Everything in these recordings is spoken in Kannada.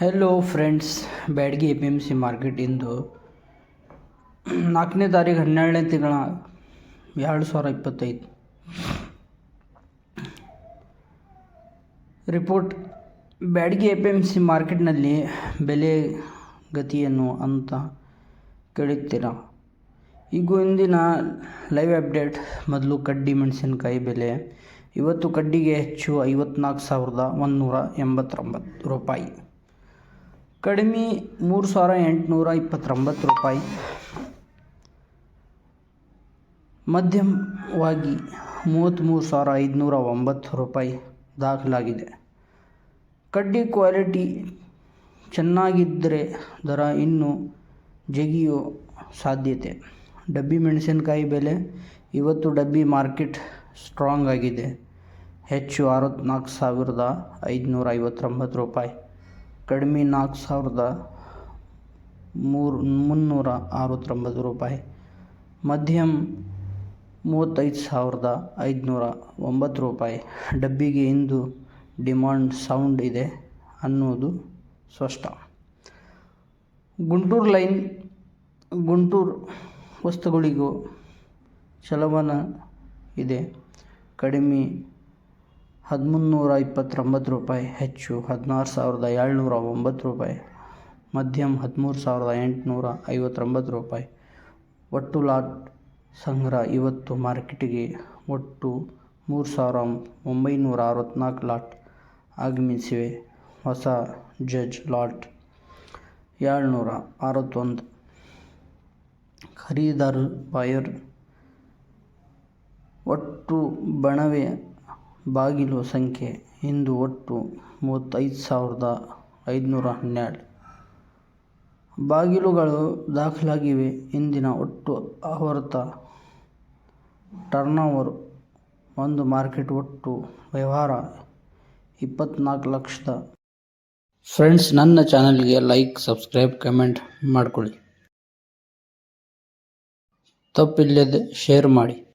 Hello friends Byadgi A P M C market ಇಂದು ನಾಲ್ಕನೇ ತಾರೀಕು ಹನ್ನೆರಡನೇ ತಿಂಗಳ ಎರಡು ಸಾವಿರ ಇಪ್ಪತ್ತೈದು. Report Byadgi A P M C ಮಾರ್ಕೆಟ್ನಲ್ಲಿ ಬೆಲೆ ಗತಿಯನ್ನು ಅಂತ ಕೇಳುತ್ತೀರಾ? ಈಗ ಇಂದಿನ ಲೈವ್ ಅಪ್ಡೇಟ್ ಮೊದಲು ಕಡ್ಡಿ ಮೆಣಸಿನಕಾಯಿ ಬೆಲೆ. ಇವತ್ತು ಕಡ್ಡಿಗೆ ಹೆಚ್ಚು ಐವತ್ನಾಲ್ಕು ಸಾವಿರದ ಒಂದುನೂರ ಎಂಬತ್ತೊಂಬತ್ತು ರೂಪಾಯಿ. ಕಡಿಮೆ ಮೂರು ಸಾವಿರ ಎಂಟುನೂರ ಇಪ್ಪತ್ತೊಂಬತ್ತು ರೂಪಾಯಿ. ಮಧ್ಯಮವಾಗಿ ಮೂವತ್ತ್ಮೂರು ಸಾವಿರ ಐದುನೂರ ಒಂಬತ್ತು ರೂಪಾಯಿ ದಾಖಲಾಗಿದೆ. ಕಡ್ಡಿ ಕ್ವಾಲಿಟಿ ಚೆನ್ನಾಗಿದ್ದರೆ ದರ ಇನ್ನೂ ಜಗಿಯೋ ಸಾಧ್ಯತೆ. ಡಬ್ಬಿ ಮೆಣಸಿನಕಾಯಿ ಬೆಲೆ ಇವತ್ತು ಡಬ್ಬಿ ಮಾರ್ಕೆಟ್ ಸ್ಟ್ರಾಂಗ್ ಆಗಿದೆ. ಹೆಚ್ಚು ಅರವತ್ತ್ನಾಲ್ಕು ಸಾವಿರದ ಐದುನೂರ ಐವತ್ತೊಂಬತ್ತು ರೂಪಾಯಿ. ಕಡಿಮೆ ನಾಲ್ಕು ಸಾವಿರದ ಮೂರು, ಮುನ್ನೂರ ಅರವತ್ತೊಂಬತ್ತು ರೂಪಾಯಿ. ಮಧ್ಯಮ ಮೂವತ್ತೈದು ಸಾವಿರದ ಐದುನೂರ ಒಂಬತ್ತು ರೂಪಾಯಿ. ಡಬ್ಬಿಗೆ ಇಂದು ಡಿಮಾಂಡ್ ಸೌಂಡ್ ಇದೆ ಅನ್ನೋದು ಸ್ಪಷ್ಟ. ಗುಂಟೂರು ಲೈನ್, ಗುಂಟೂರು ವಸ್ತುಗಳಿಗೂ ಚಲವನ ಇದೆ. ಕಡಿಮೆ ಹದಿಮೂನ್ನೂರ ಇಪ್ಪತ್ತೊಂಬತ್ತು ರೂಪಾಯಿ ಹೆಚ್ಚು, ಹದಿನಾರು ಸಾವಿರದ ಏಳ್ನೂರ ಒಂಬತ್ತು ರೂಪಾಯಿ. ಮಧ್ಯಮ ಹದಿಮೂರು ಸಾವಿರದ ಎಂಟುನೂರ ಐವತ್ತೊಂಬತ್ತು ರೂಪಾಯಿ. ಒಟ್ಟು ಲಾಟ್ ಸಂಗ್ರಹ ಇವತ್ತು ಮಾರ್ಕೆಟಿಗೆ ಒಟ್ಟು ಮೂರು ಸಾವಿರ ಒಂಬೈನೂರ ಅರವತ್ತ್ನಾಲ್ಕು ಲಾಟ್ ಆಗಮಿಸಿವೆ. ಹೊಸ ಜಜ್ ಲಾಟ್ ಏಳ್ನೂರ ಅರವತ್ತೊಂದು ಖರೀದಾರ, ಬಾಯರ್, ಒಟ್ಟು ಬಣವೆ ಬಾಗಿಲು ಸಂಖ್ಯೆ ಇಂದು ಒಟ್ಟು ಮೂವತ್ತೈದು ಸಾವಿರದ ಐದುನೂರ ಹನ್ನೆರಡು. ಬಾಗಿಲುಗಳು ದಾಖಲಾಗಿವೆ. ಇಂದಿನ ಒಟ್ಟು ಆವರ್ತ ಟರ್ನೋವರ್ ಒಂದು ಮಾರ್ಕೆಟ್ ಒಟ್ಟು ವ್ಯವಹಾರ ಇಪ್ಪತ್ತ್ನಾಲ್ಕು ಲಕ್ಷದ. ಫ್ರೆಂಡ್ಸ್ ನನ್ನ ಚಾನಲ್ಗೆ ಲೈಕ್ ಸಬ್ಸ್ಕ್ರೈಬ್ ಕಮೆಂಟ್ ಮಾಡಿಕೊಳ್ಳಿ. ತಪ್ಪಿಲ್ಲದೆ ಶೇರ್ ಮಾಡಿ.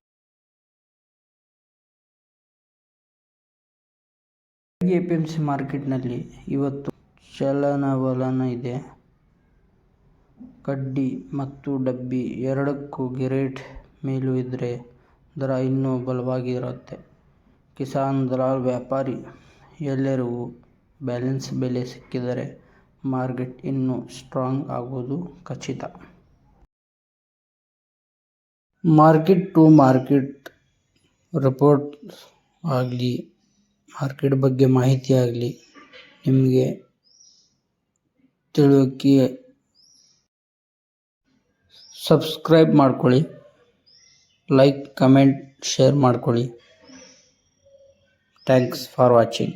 ಎ ಪಿ ಎಂ ಸಿ ಮಾರ್ಕೆಟ್ನಲ್ಲಿ ಇವತ್ತು ಚಲನವಲನ ಇದೆ. ಕಡ್ಡಿ ಮತ್ತು ಡಬ್ಬಿ ಎರಡಕ್ಕೂ ಗಿರೇಟ್ ಮೇಲೂ ಇದ್ದರೆ ದರ ಇನ್ನೂ ಬಲವಾಗಿರುತ್ತೆ. ಕಿಸಾನ್ ದಲಾಲ್ ವ್ಯಾಪಾರಿ ಎಲ್ಲರಿಗೂ ಬ್ಯಾಲೆನ್ಸ್ ಬೆಲೆ ಸಿಕ್ಕಿದರೆ ಮಾರ್ಕೆಟ್ ಇನ್ನೂ ಸ್ಟ್ರಾಂಗ್ ಆಗೋದು ಖಚಿತ. ಮಾರ್ಕೆಟ್ ಟು ಮಾರ್ಕೆಟ್ ರಿಪೋರ್ಟ್ ಆಗಲಿ. ಮಾರ್ಕೆಟ್ ಬಗ್ಗೆ ಮಾಹಿತಿ ಆಗಲಿ, ನಿಮಗೆ ತಿಳುವಳಿಕೆ ಸಬ್ಸ್ಕ್ರೈಬ್ ಮಾಡ್ಕೊಳ್ಳಿ ಲೈಕ್ ಕಮೆಂಟ್ ಶೇರ್ ಮಾಡ್ಕೊಳ್ಳಿ. Thanks for watching